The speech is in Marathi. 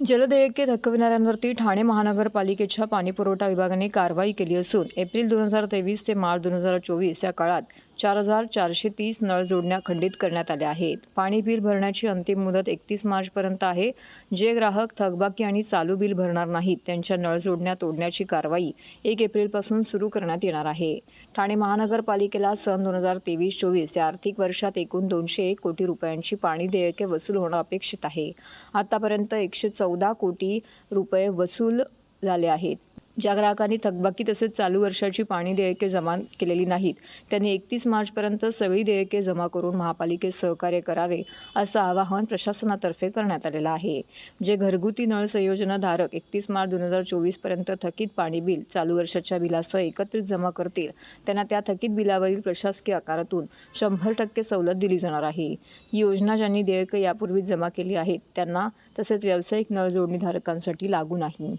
जलदेयके थकविणाऱ्यांवरती ठाणे महानगरपालिकेच्या पाणीपुरवठा विभागाने कारवाई केली असून एप्रिल दोन हजार तेवीस ते मार्च दोन हजार चोवीस या काळात चार हजार चारशे तीस नळ जोडण्या खंडित करण्यात आल्या आहेत. पाणी बिल भरण्याची अंतिम मुदत एकतीस मार्चपर्यंत आहे. जे ग्राहक थकबाकी आणि चालू बिल भरणार नाहीत त्यांच्या नळ जोडण्या तोडण्याची कारवाई एक एप्रिलपासून सुरू करण्यात येणार आहे. ठाणे महानगरपालिकेला सन दोन हजार तेवीस चोवीस या आर्थिक वर्षात एकूण दोनशे एक कोटी रुपयांची पाणी देयके वसूल होणं अपेक्षित आहे. आतापर्यंत एकशे चौदा कोटी रुपये वसूल झाले आहेत. ज्या ग्राहकांनी थकबाकी तसेच चालू वर्षाची पाणी देयके जमा केलेली नाहीत त्यांनी एकतीस मार्चपर्यंत सगळी देयके जमा करून महापालिकेत सहकार्य करावे असं आवाहन प्रशासनातर्फे करण्यात आलेलं आहे. जे घरगुती नळ संयोजनधारक एकतीस मार्च दोन हजार चोवीसपर्यंत थकीत पाणी बिल चालू वर्षाच्या बिलासह एकत्रित जमा करतील त्यांना त्या थकीत बिलावरील प्रशासकीय आकारातून शंभर टक्के सवलत दिली जाणार आहे. ही योजना ज्यांनी देयकं यापूर्वीच जमा केली आहेत त्यांना तसेच व्यावसायिक नळ जोडणीधारकांसाठी लागू नाही.